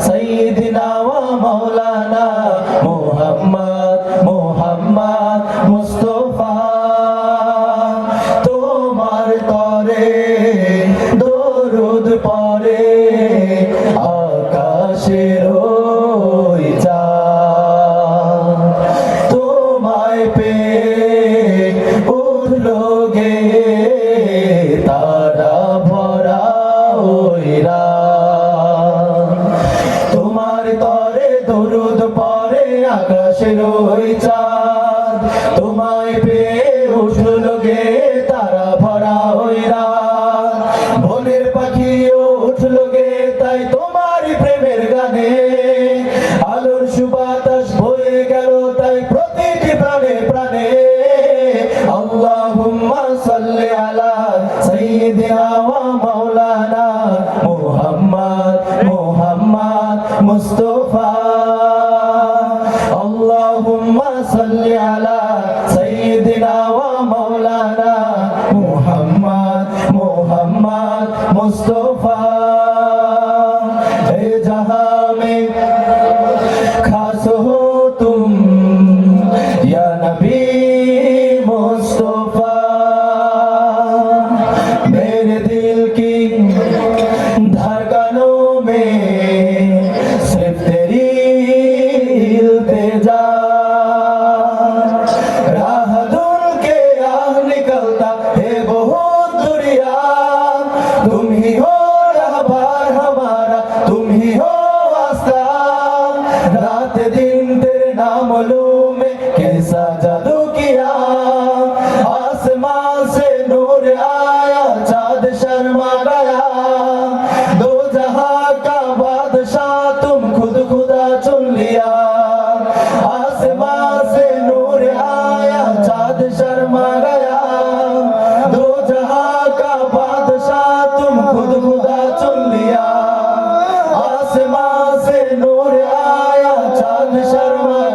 سيدنا ومولانا محمد محمد মুস্তফা তোমার তরে দরুদ পরে আকাশের ওই চাঁদ তোমায় পে উঠলো গে তরে দরুদ পরে আকাশের ওই চাঁদ। তোমায় পেয়ে উঠল গে তারা ভরা ওই রাত। বনের পাখিও উঠল গে তাই তোমার প্রেমের গানে। আলোর সুবাতাস বয়ে গেল তাই প্রতিটি প্রাণে প্রাণে। আল্লাহুম্মা মুস্তফা আল্লাহুম্মা সাল্লি আলা সাইয়্যিদিনা ওয়া মাওলানা মুহাম্মদ মুহাম্মদ মুস্তফা। এ জাহামে খাস হো रात दिन तेरे नाम में, कैसा जादू किया। आसमां से नूर आया, चाँद शर्मा गया। दो जहाँ का बादशाह तुम खुद खुदा चुन लिया। आसमां से नूर आया, चाँद शर्मा गया। নূর আয়া চাঁদ শর্মা।